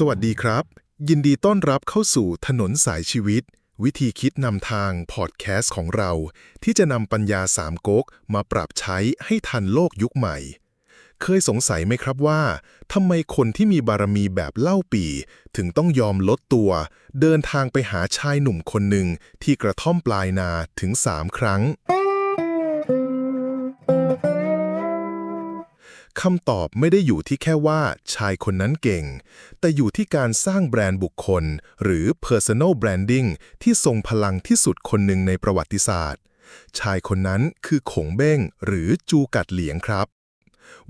สวัสดีครับ ยินดีต้อนรับเข้าสู่ถนนสายชีวิต วิธีคิดนำทางพอดแคสต์ของเรา ที่จะนำปัญญาสามก๊กมาปรับใช้ให้ทันโลกยุคใหม่ เคยสงสัยไหมครับว่าทำไมคนที่มีบารมีแบบเล่าปี ถึงต้องยอมลดตัว เดินทางไปหาชายหนุ่มคนหนึ่งที่กระท่อมปลายนาถึงสามครั้ง คำตอบไม่ได้อยู่ที่แค่ว่าชายคนนั้นเก่ง แต่อยู่ที่การสร้างแบรนด์บุคคล หรือ personal branding ที่ทรงพลังที่สุดคนหนึ่งในประวัติศาสตร์ ชายคนนั้นคือขงเบ้ง หรือจูกัดเหลียงครับ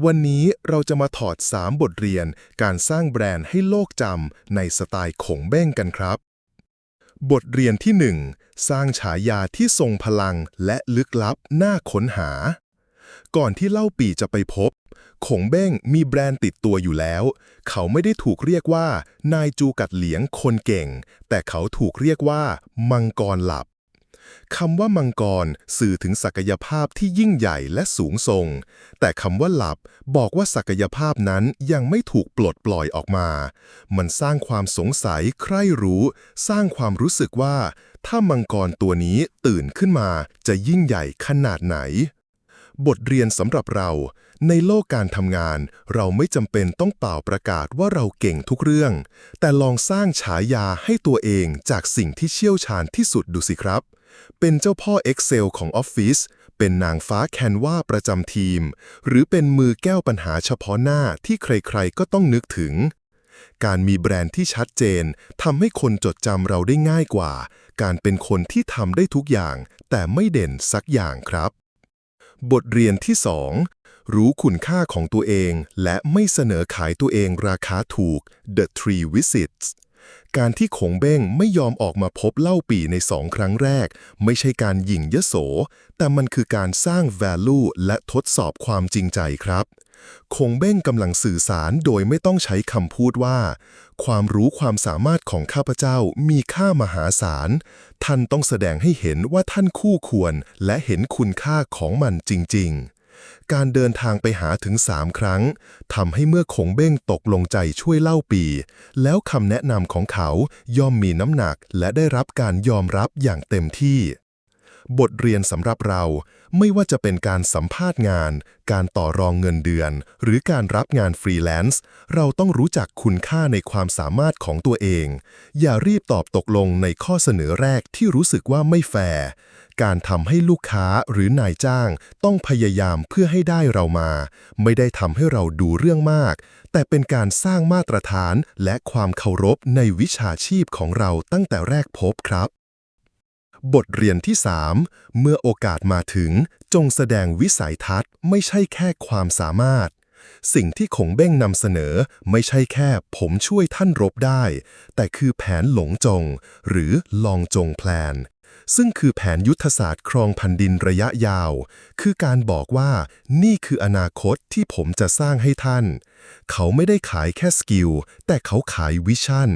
วันนี้เราจะมาถอด 3 บทเรียน การสร้างแบรนด์ให้โลกจำในสไตล์ขงเบ้งกันครับ บทเรียนที่ 1 สร้างฉายาที่ทรงพลังและลึกลับน่าค้นหาก่อนที่เล่าปีจะไปพบ ขงเบ้งมีแบรนด์ติดตัวอยู่แล้ว เขาไม่ได้ถูกเรียกว่า นายจูกัดเหลียงคนเก่ง แต่เขาถูกเรียกว่า มังกรหลับคำว่ามังกรสื่อถึงศักยภาพที่ยิ่งใหญ่และสูงส่ง แต่คำว่าหลับบอกว่าศักยภาพนั้นยังไม่ถูกปลดปล่อยออกมา มันสร้างความสงสัยใคร่รู้ สร้างความรู้สึกว่า ถ้ามังกรตัวนี้ตื่นขึ้นมาจะยิ่งใหญ่ขนาดไหน บทเรียนสำหรับเรา ในโลกการทำงาน เราไม่จำเป็นต้องเป่าประกาศว่าเราเก่งทุกเรื่อง แต่ลองสร้างฉายาให้ตัวเองจากสิ่งที่เชี่ยวชาญที่สุดดูสิครับ เป็นเจ้าพ่อ Excel ของออฟฟิศเป็นนางฟ้าแคนวาประจำทีม หรือเป็นมือแก้วปัญหาเฉพาะหน้าที่ใครๆก็ต้องนึกถึง การมีแบรนด์ที่ชัดเจนทำให้คนจดจำเราได้ง่ายกว่า การเป็นคนที่ทำได้ทุกอย่าง แต่ไม่เด่นสักอย่างครับ บทเรียนที่สองรู้คุณค่าของตัวเองและไม่เสนอขายตัวเองราคาถูก The Three Visits การที่ขงเบ้งไม่ยอมออกมาพบเล่าปีในสองครั้งแรก ไม่ใช่การหยิ่งยโส แต่มันคือการสร้าง value และทดสอบความจริงใจครับ คงเบ้งกำลังสื่อสารโดยไม่ต้องใช้คำพูดว่า ความรู้ความสามารถของข้าพเจ้ามีค่ามหาศาล ท่านต้องแสดงให้เห็นว่าท่านคู่ควรและเห็นคุณค่าของมันจริง ๆการเดินทางไปหาถึงสามครั้งทำให้เมื่อคงเบ้งตกลงใจช่วยเล่าปี แล้วคำแนะนำของเขาย่อมมีน้ำหนักและได้รับการยอมรับอย่างเต็มที่ บทเรียนสำหรับเราไม่ว่าจะเป็นการสัมภาษณ์งาน การต่อรองเงินเดือน หรือการรับงานฟรีแลนซ์เราต้องรู้จักคุณค่าในความสามารถของตัวเอง อย่ารีบตอบตกลงในข้อเสนอแรกที่รู้สึกว่าไม่แฟร์การทำให้ลูกค้าหรือนายจ้างต้องพยายามเพื่อให้ได้เรามา ไม่ได้ทำให้เราดูเรื่องมาก แต่เป็นการสร้างมาตรฐานและความเคารพในวิชาชีพของเราตั้งแต่แรกพบครับ บทเรียนที่ 3 เมื่อโอกาสมาถึงจงแสดงวิสัยทัศน์ไม่ใช่แค่ความสามารถ สิ่งที่ขงเบ้งนำเสนอไม่ใช่แค่ผมช่วยท่านรบได้ แต่คือแผนหลงจง หรือลองจงแพลน ซึ่งคือแผนยุทธศาสตร์ครองพันดินระยะยาว คือการบอกว่านี่คืออนาคตที่ผมจะสร้างให้ท่าน เขาไม่ได้ขายแค่สกิล แต่เขาขายวิชั่น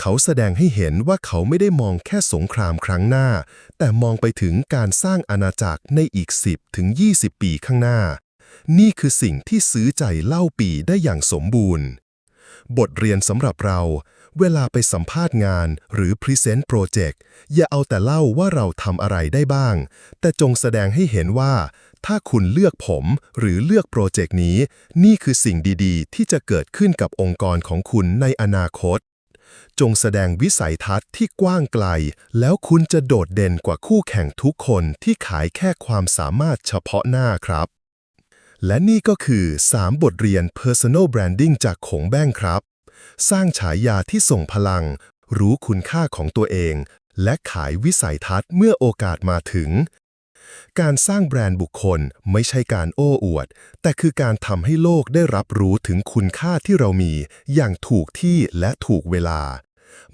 เขาแสดงให้เห็นว่าเขาไม่ได้มองแค่สงครามครั้งหน้า แต่มองไปถึงการสร้างอาณาจักรในอีก 10ถึง20 ปีข้างหน้า นี่คือสิ่งที่ซื้อใจเล่าปีได้อย่างสมบูรณ์ บทเรียนสำหรับเรา เวลาไปสัมภาษณ์งานหรือพรีเซนต์โปรเจกต์อย่าเอาแต่เล่าว่าเราทำอะไรได้บ้าง แต่จงแสดงให้เห็นว่า ถ้าคุณเลือกผมหรือเลือกโปรเจกต์นี้ นี่คือสิ่งดีๆ ที่จะเกิดขึ้นกับองค์กรของคุณในอนาคต จงแสดงวิสัยทัศน์ที่กว้างไกล แล้วคุณจะโดดเด่นกว่าคู่แข่งทุกคนที่ขายแค่ความสามารถเฉพาะหน้าครับ และนี่ก็คือ 3 บทเรียน Personal Branding จากขงแบ้งครับ สร้างฉายาที่ส่งพลัง รู้คุณค่าของตัวเอง และขายวิสัยทัศน์เมื่อโอกาสมาถึง การสร้างแบรนด์บุคคลไม่ใช่การโอ้อวด แต่คือการทำให้โลกได้รับรู้ถึงคุณค่าที่เรามี อย่างถูกที่และถูกเวลา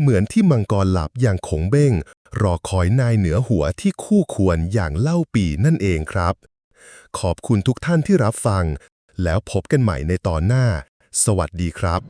เหมือนที่มังกรหลับอย่างขงเบ้งรอคอยนายเหนือหัวที่คู่ควรอย่างเล่าปีนั่นเองครับ ขอบคุณทุกท่านที่รับฟัง แล้วพบกันใหม่ในตอนหน้า สวัสดีครับ